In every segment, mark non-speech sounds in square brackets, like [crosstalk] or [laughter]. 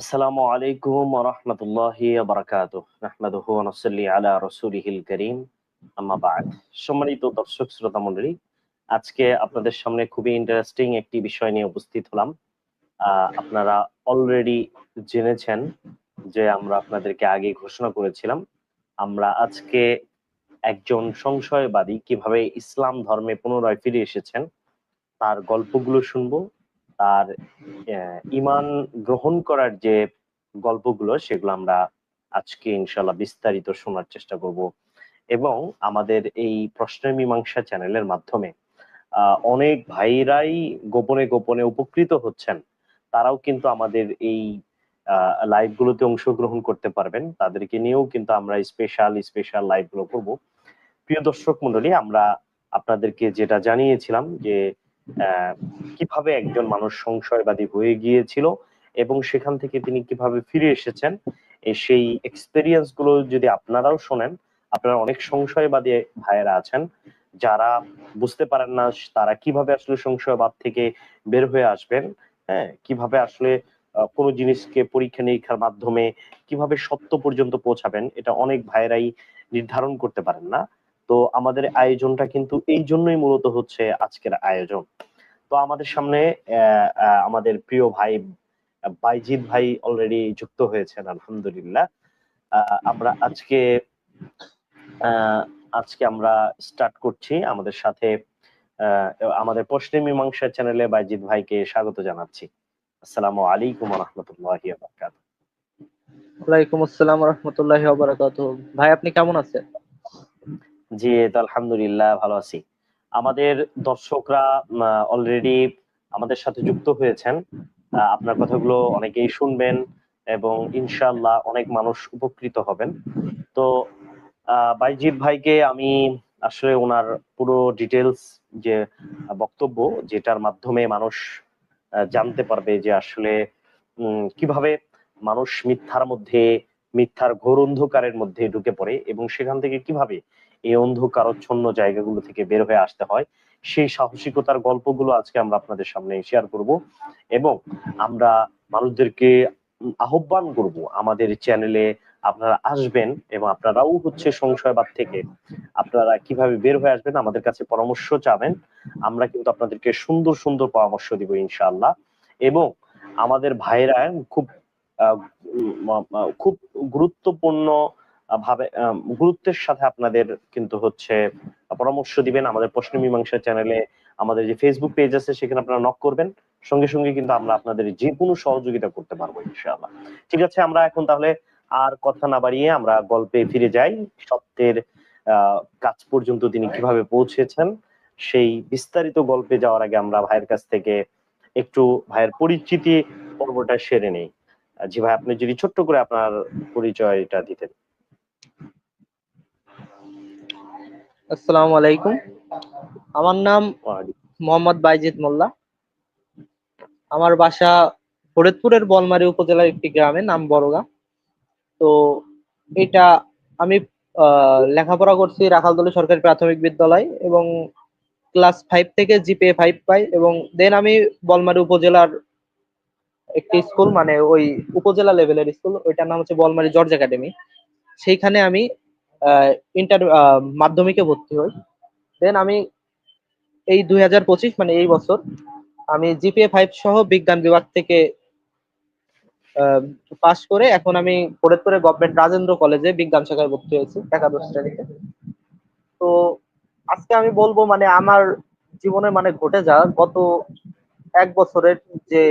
আসসালামু আলাইকুম রাহমাতুল্লাহি ওয়া বারাকাতুহু। নাহমাদুহু ওয়া নুসাল্লি আলা রাসূলিহিল কারীম। আম্মা বা'দ। সম্মানিত দর্শক, শ্রোতা মণ্ডলী, আজকে আপনাদের সামনে খুবই ইন্টারেস্টিং একটি বিষয় নিয়ে উপস্থিত হলাম। আপনারা অলরেডি জেনেছেন যে আমরা আপনাদেরকে আগে ঘোষণা করেছিলাম, আমরা আজকে একজন সংশয়বাদী কীভাবে ইসলাম ধর্মে পুনরায় ফিরে এসেছেন, তার গল্পগুলো শুনব তার ইমান গ্রহণ করার যে গল্পগুলো, সেগুলো আমরা আজকে ইনশাল্লাহ বিস্তারিত শোনার চেষ্টা করব। এবং আমাদের এই প্রশ্নের মীমাংসা চ্যানেলের মাধ্যমে অনেক ভাইরাই গোপনে গোপনে উপকৃত হচ্ছেন। তারাও কিন্তু আমাদের এই লাইভ গুলোতে অংশগ্রহণ করতে পারবেন। তাদেরকে নিয়েও কিন্তু আমরা স্পেশাল স্পেশাল লাইভগুলো করব। প্রিয় দর্শক মন্ডলী আমরা আপনাদেরকে যেটা জানিয়েছিলাম যে কীভাবে একজন মানুষ সংশয়বাদী হয়ে গিয়েছিল এবং সেখান থেকে তিনি কীভাবে ফিরে এসেছেন সেই এক্সপেরিয়েন্সগুলো যদি আপনারাও শোনেন, আপনারা অনেক সংশয়বাদী ভাইয়েরা আছেন, যারা বুঝতে পারেন না তারা কীভাবে আসলে সংশয়বাদ থেকে বের হয়ে আসবেন হ্যাঁ কীভাবে আসলে কোনো জিনিসকে পরীক্ষা নিরীক্ষার মাধ্যমে কীভাবে সত্য পর্যন্ত পৌঁছাবেন, এটা অনেক ভাইয়েরাই নির্ধারণ করতে পারেন না। তো আমাদের আয়োজনটা কিন্তু এই জন্যই মূলত হচ্ছে আজকের আয়োজন। তো আমাদের সামনে আমাদের প্রিয় ভাই আহ, বাইজিৎ ভাই অলরেডি যুক্ত হয়েছেন আলহামদুলিল্লাহ। আমরা আজকে আজকে আমরা স্টার্ট করছি আমাদের সাথে আমাদের পশ্চিম মীমাংসা চ্যানেলে বাইজিৎ ভাইকে স্বাগত জানাচ্ছি। আসসালামু আলাইকুম রহমতুল্লাহি ওয়ালাইকুম আসসালাম রহমতুল্লাহি ভাই আপনি কেমন আছেন? জি তো আলহামদুলিল্লাহ ভালো আছি। আমাদের দর্শকরা অলরেডি আমাদের সাথে যুক্ত হয়েছেন। আপনার কথাগুলো অনেকেই শুনবেন এবং ইনশাল্লাহ অনেক মানুষ উপকৃত হবেন। তো বাইজিৎ ভাইকে আমি আসলে ওনার পুরো ডিটেলস যে বক্তব্য যেটার মাধ্যমে মানুষ জানতে পারবে যে আসলে কীভাবে মানুষ মিথ্যার মধ্যে, মিথ্যার ঘোর অন্ধকারের মধ্যে ঢুকে পড়ে এবং সেখান থেকে কীভাবে এই অন্ধকারচ্ছন্ন জায়গাগুলো থেকে বের হয়ে আসতে হয়। সেই সাহসিকতার গল্পগুলো আজকে আমরা আপনাদের সামনে শেয়ার করব এবং আমরা মানুষদেরকে আহ্বান করব আমাদের চ্যানেলে আপনারা আসবেন এবং আপনারাও হচ্ছে সংশয়বাদ থেকে আপনারা কীভাবে বের হয়ে আসবেন আমাদের কাছে পরামর্শ চাবেন। আমরা কিন্তু আপনাদেরকে সুন্দর সুন্দর পরামর্শ দিব ইনশাআল্লাহ এবং আমাদের ভাইরা খুব খুব গুরুত্বপূর্ণ ভাবে গুরুত্বের সাথে আপনাদের কিন্তু হচ্ছে পরামর্শ দিবেন। আমাদের প্রশ্ন মীমাংসা চ্যানেলে আমাদের যে ফেসবুক পেজ আছে, সেখানে আপনারা নক করবেন। সঙ্গে সঙ্গে কিন্তু আমরা আপনাদের যে কোনো সহযোগিতা করতে পারব, ইনশাআল্লাহ। ঠিক আছে, আমরা এখন তাহলে আর কথা না বাড়িয়ে আমরা গল্পে ফিরে যাই। সত্যের কাজ পর্যন্ত তিনি কীভাবে পৌঁছেছেন, সেই বিস্তারিত গল্পে যাওয়ার আগে আমরা ভাইয়ের কাছ থেকে একটু ভাইয়ের পরিচিতি পর্বটা সেরে নেই। জি ভাই, আপনি যদি ছোট্ট করে আপনার পরিচয়টা দিতেন। আসসালামু আলাইকুম। আমার নাম মোহাম্মদ বাইজিদ মোল্লা। আমার বাসা ফরিদপুরের বলমারি উপজেলার একটি গ্রামে নাম বড়গা। তো এটা আমি লেখাপড়া করছি রাখালদলি সরকারি প্রাথমিক বিদ্যালয় এবং ক্লাস ফাইভ থেকে জিপে ফাইভ পাই এবং দেন আমি বলমারি উপজেলার একটি স্কুল মানে ওই উপজেলা লেভেলের স্কুল ওইটার নাম হচ্ছে বলমারি জর্জ একাডেমি। সেইখানে আমি ইন্টার মাধ্যমিকে ভর্তি হই। দেন আমি এই দুই হাজার পঁচিশ মানে এই বছর, আমি জিপিএ ফাইভ সহ বিজ্ঞান বিভাগ থেকে পাশ করে এখন আমি ফরিদপুরের গভর্নমেন্ট রাজেন্দ্র কলেজে বিজ্ঞান শাখায় ভর্তি হয়েছি, একাদশ শ্রেণীতে। তো আজকে আমি বলব মানে আমার জীবনে মানে ঘটে যাওয়া গত এক বছরের যে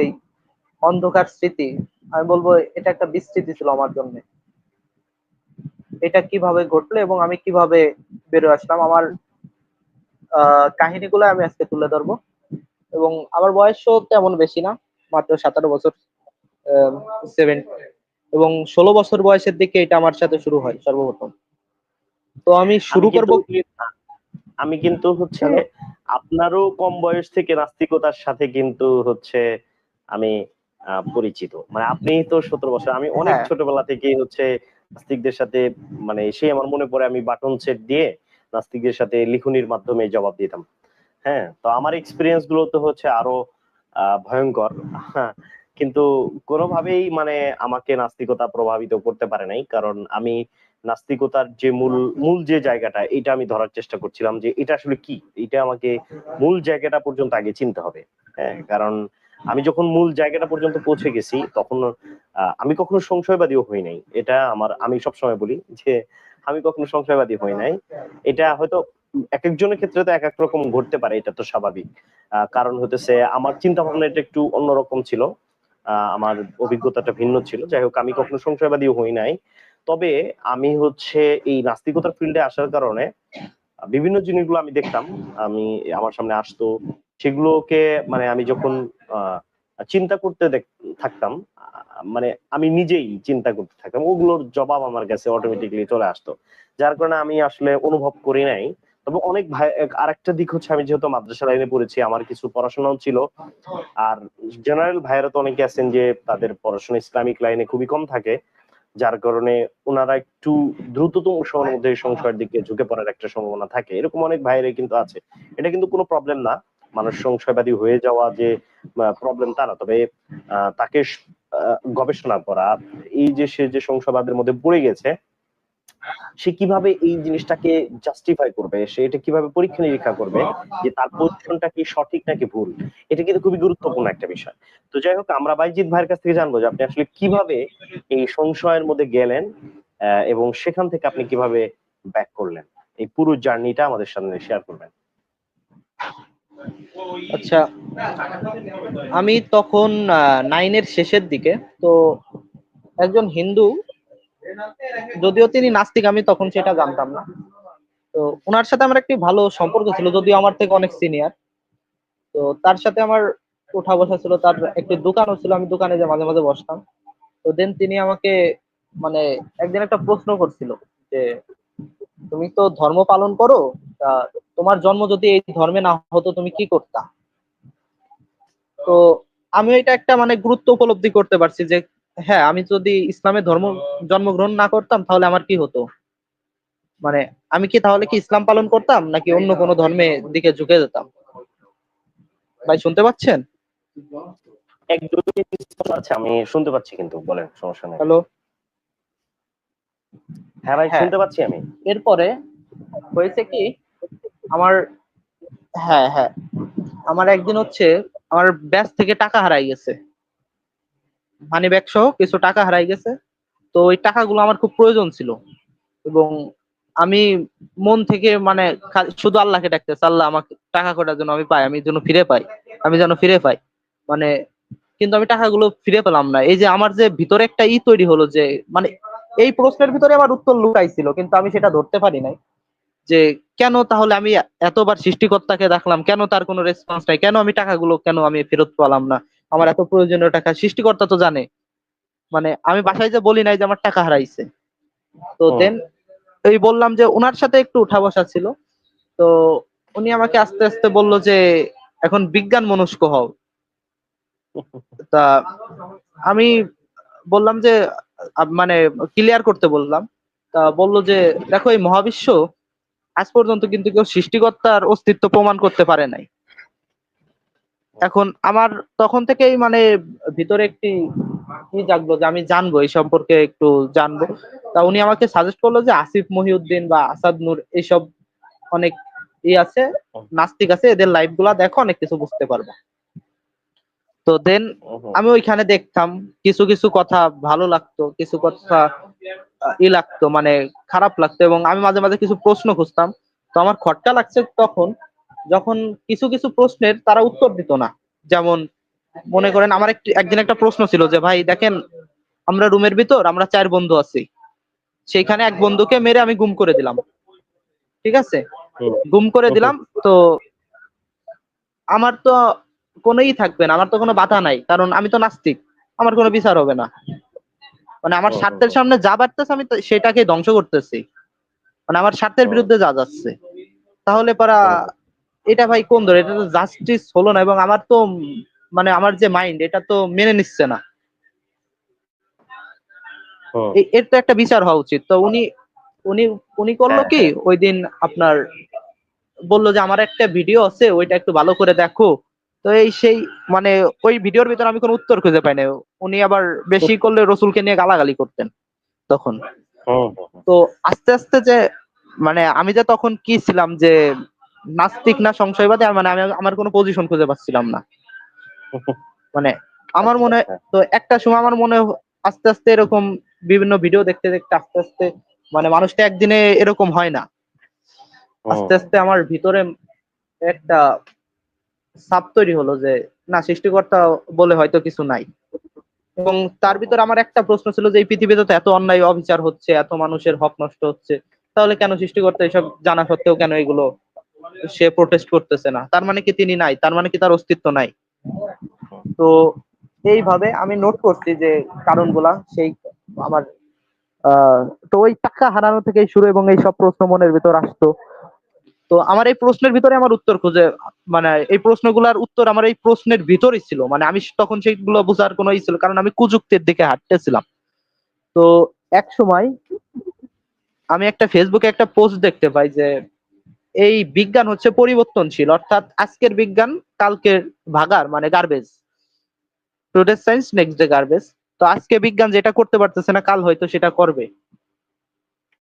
অন্ধকার স্মৃতি, আমি বলব এটা একটা বিস্তৃতি ছিল আমার জন্য। এটা কীভাবে ঘটলো এবং আমি কীভাবে বেরো আসলাম? আমার কাহিনীগুলো আমি আজকে তুলে ধরবো। এবং আমার বয়সও তেমন বেশি না মাত্র সাতারো বছর সেভেন এবং ষোলো বছর বয়সের দিকে এটা আমার সাথে শুরু হয় সর্বপ্রথম। তো আমি শুরু করব আমি কিন্তু হচ্ছে আপনারও কম বয়স থেকে নাস্তিকতার সাথে কিন্তু হচ্ছে আমি আহ, পরিচিত। মানে আপনি তো সতেরো বছর আমি অনেক হ্যাঁ। ছোটবেলা থেকে হচ্ছে নাস্তিকদের সাথে মানে সেই আমার মনে পড়ে আমি বাটন সেট দিয়ে নাস্তিকদের সাথে লিখনির মাধ্যমে জবাব দিতাম। হ্যাঁ তো আমার এক্সপিরিয়েন্সগুলো তো হচ্ছে আরও ভয়ঙ্কর। [laughs] কিন্তু কোনোভাবেই মানে আমাকে নাস্তিকতা প্রভাবিত করতে পারে নাই, কারণ আমি নাস্তিকতার যে মূল মূল যে জায়গাটা, এটা আমি ধরার চেষ্টা করছিলাম যে এটা আসলে কি? এটা আমাকে মূল জায়গাটা পর্যন্ত আগে চিনতে হবে। হ্যাঁ কারণ আমি যখন মূল জায়গাটা পর্যন্ত পৌঁছে গেছি, তখন আমি কখনো সংশয়বাদীও হই নাই। এটা আমার, আমি সবসময় বলি যে, আমি কখনো সংশয়বাদী হই নাই। এটা হয়তো এক একজনের ক্ষেত্রে তো এক এক রকম ঘটতে পারে, এটা তো স্বাভাবিক। কারণ হতেছে আমার চিন্তা ভাবনাটা একটু অন্যরকম ছিল। আমার অভিজ্ঞতাটা ভিন্ন ছিল। যাই হোক, আমি কখনো সংশয়বাদী হই নাই। তবে আমি হচ্ছে এই নাস্তিকতার ফিল্ডে আসার কারণে, বিভিন্ন জিনিসগুলো আমি দেখতাম। আমি, আমার সামনে আসতো সেগুলোকে মানে আমি যখন চিন্তা করতে থাকতাম মানে আমি নিজেই চিন্তা করতে থাকতাম, ওগুলোর জবাব আমার কাছে অটোমেটিকলি চলে আসতো। যার কারণে আমি আসলে অনুভব করি নাই। তবে অনেক ভাই, আরেকটা দিক হচ্ছে আমি যেহেতু মাদ্রাসা লাইনে পড়েছি, আমার কিছু পড়াশোনাও ছিল। আর জেনারেল ভাইয়েরা তো অনেকে আছেন যে তাদের পড়াশোনা ইসলামিক লাইনে খুবই কম থাকে। যার কারণে ওনারা একটু দ্রুততম সময়ের মধ্যে সংশয়ের দিকে ঝুঁকে পড়ার একটা সম্ভাবনা থাকে। এরকম অনেক ভাইরে কিন্তু আছে। এটা কিন্তু কোনো প্রবলেম না। মানুষ সংশয়বাদী হয়ে যাওয়া যে প্রবলেম তা না। তবে তাকে গবেষণা করা, এই যে সে যে সংশয়বাদের মধ্যে পড়ে গেছে, সে কীভাবে এই জিনিসটাকে জাস্টিফাই করবে? সে এটা কীভাবে পরীক্ষা নিরীক্ষা করবে যে তার পজিশনটা কি সঠিক নাকি ভুল? এটা কিন্তু খুবই গুরুত্বপূর্ণ একটা বিষয়। তো যাই হোক, আমরা বাইজিৎ ভাইয়ের কাছ থেকে জানব যে আপনি আসলে কীভাবে এই সংশয়ের মধ্যে গেলেন এবং সেখান থেকে আপনি কীভাবে ব্যাক করলেন। এই পুরো জার্নিটা আমাদের সামনে শেয়ার করবেন। আচ্ছা আমি তখন নাইনের শেষের দিকে, তো একজন হিন্দু, যদিও তিনি নাস্তিক, আমি তখন সেটা জানতাম না। তো ওনার সাথে আমার একটি ভালো সম্পর্ক ছিল, যদিও আমার থেকে অনেক সিনিয়র তো তার সাথে আমার উঠা বসা ছিল, তার একটি দোকানও ছিল, আমি দোকানে যে মাঝে মাঝে বসতাম। তো দেন তিনি আমাকে মানে একদিন একটা প্রশ্ন করছিল যে, তুমি তো ধর্ম পালন করো, তা তোমার জন্ম যদি এই ধর্মে না হতো তুমি কি করতা? তো আমি এটা একটা মানে গুরুত্ব উপলব্ধি করতে পারছি যে হ্যাঁ আমি যদি ইসলামে ধর্ম জন্মগ্রহণ না করতাম তাহলে আমার কি হতো? মানে আমি কি তাহলে কি ইসলাম পালন করতাম নাকি অন্য কোনো ধর্মের দিকে ঝুঁকে যেতাম? ভাই শুনতে পাচ্ছেন? এক আমি শুনতে পাচ্ছি কিন্তু বলেন সমস্যা নেই। হ্যালো? হ্যাঁ ভাই হ্যাঁ। শুনতে পাচ্ছি আমি। এরপরে হয়েছে কি আমার হ্যাঁ হ্যাঁ। আমার একদিন হচ্ছে আমার ব্যাস থেকে টাকা হারাই গেছে। মানি ব্যাগ সহ কিছু টাকা হারাই গেছে। তো ওই টাকাগুলো আমার খুব প্রয়োজন ছিল। এবং আমি মন থেকে মানে শুধু আল্লাহকে ডাকতেছি, আল্লাহ আমাকে টাকা কটার জন্য আমি পাই, আমি যেন ফিরে পাই, আমি যেন ফিরে পাই। মানে কিন্তু আমি টাকাগুলো ফিরে পেলাম না। এই যে আমার যে ভিতরে একটা ই তৈরি হলো যে মানে এই প্রশ্নের ভিতরে আমার উত্তর লুকাইছিল কিন্তু আমি সেটা ধরতে পারি নাই। যে কেন তাহলে আমি এতবার সৃষ্টিকর্তাকে দেখলাম? কেন তার কোনো রেসপন্স নাই? কেন আমি টাকাগুলো কেন আমি ফেরত পেলাম না? আমার এত প্রয়োজনীয় টাকা। সৃষ্টিকর্তা তো জানে। মানে আমি বাসায় যে বলি নাই যে আমার টাকা হারাইছে। তো দেন এই বললাম যে ওনার সাথে একটু উঠা বসা ছিল। তো উনি আমাকে আস্তে আস্তে বলল যে এখন বিজ্ঞান মনস্ক হও। [laughs] তা আমি বললাম যে মানে ক্লিয়ার করতে বললাম। তা বলল যে দেখো এই মহাবিশ্ব আজ পর্যন্ত কিন্তু কেউ সৃষ্টিকর্তার অস্তিত্ব প্রমাণ করতে পারে নাই। এখন আমার তখন থেকেই মানে ভিতরে একটি কি জাগলো যে আমি জানব এই সম্পর্কে একটু জানব। তা উনি আমাকে সাজেস্ট করল যে আসিফ মহিউদ্দিন বা আসাদ নূর এইসব অনেক ই আছে নাস্তিক আছে এদের লাইভগুলা দেখো অনেক কিছু বুঝতে পারবে। তো দেন আমি ওইখানে দেখতাম কিছু কিছু কথা ভালো লাগতো কিছু কথা ই লাগতো মানে খারাপ লাগতো এবং আমি মাঝে মাঝে কিছু প্রশ্ন খুঁজতাম। তো আমার খটকা লাগছে তখন যখন কিছু কিছু প্রশ্নের তারা উত্তর দিত না। যেমন মনে করেন আমার একটি একদিন একটা প্রশ্ন ছিল যে ভাই দেখেন আমরা রুমের ভিতর আমরা চার বন্ধু আছি। সেইখানে এক বন্ধুকে মেরে আমি গুম করে দিলাম। ঠিক আছে? গুম করে দিলাম তো আমার তো কোনোই থাকবে না আমার তো কোনো বাধা নাই কারণ আমি তো নাস্তিক আমার কোনো বিচার হবে না। মানে আমার স্বার্থের সামনে যা বাড়তেছে আমি সেটাকে ধ্বংস করতেছি। মানে আমার স্বার্থের বিরুদ্ধে যা যাচ্ছে। তাহলে পারা এটা ভাই কোন ধরে এটা তো জাস্টিস হলো না এবং আমার তো মানে আমার যে মাইন্ড এটা তো মেনে নিচ্ছে না। এর তো একটা বিচার হওয়া উচিত। তো উনি উনি উনি করল হ্যাঁ, কি? ওই দিন আপনার বলল যে আমার একটা ভিডিও আছে ওইটা একটু ভালো করে দেখো। তো এই সেই মানে ওই ভিডিওর ভিতরে আমি কোনো উত্তর খুঁজে পাই না উনি আবার বেশি করলে রসুলকে নিয়ে গালাগালি করতেন তখন। তো আস্তে আস্তে যে মানে আমি যে তখন কি ছিলাম যে নাস্তিক না সংশয়বাদী আর মানে আমি আমার কোনো পজিশন খুঁজে পাচ্ছিলাম না। মানে আমার মনে তো একটা সময় আমার মনে আস্তে আস্তে এরকম বিভিন্ন ভিডিও দেখতে দেখতে আস্তে আস্তে মানে মানুষটা একদিনে এরকম হয় না। আস্তে আস্তে আমার ভিতরে একটা চাপ তৈরি হলো যে না সৃষ্টিকর্তা বলে হয়তো কিছু নাই। এবং তার ভিতরে আমার একটা প্রশ্ন ছিল যে এই পৃথিবীতে তো এত অন্যায় অবিচার হচ্ছে এত মানুষের হক নষ্ট হচ্ছে তাহলে কেন সৃষ্টিকর্তা এসব জানা সত্ত্বেও কেন এগুলো সে প্রোটেস্ট করতেছে না? তার মানে কি তিনি নাই তার মানে কি তার অস্তিত্ব নাই। তো এইভাবে আমি নোট করছি যে কারণগুলা সেই আমার আহ, তো ওই টাকা হারানো থেকেই শুরু এবং এই সব প্রশ্ন মনের ভিতর আসতো। তো আমার এই প্রশ্নের ভিতরে আমার উত্তর খুঁজে মানে এই প্রশ্নগুলোর উত্তর আমার এই প্রশ্নের ভিতরেই ছিল। মানে আমি তখন সেইগুলো বোঝার কোনো ই ছিল, কারণ আমি কুযুক্তির দিকে হাঁটতেছিলাম। তো এক সময় আমি একটা ফেসবুকে একটা পোস্ট দেখতে পাই যে, এই বিজ্ঞান হচ্ছে পরিবর্তনশীল, অর্থাৎ আজকের বিজ্ঞান কালকের ভাগার মানে garbage today science next day garbage তো আজকে বিজ্ঞান যেটা করতে পারতেছে না, কাল হয়তো সেটা করবে।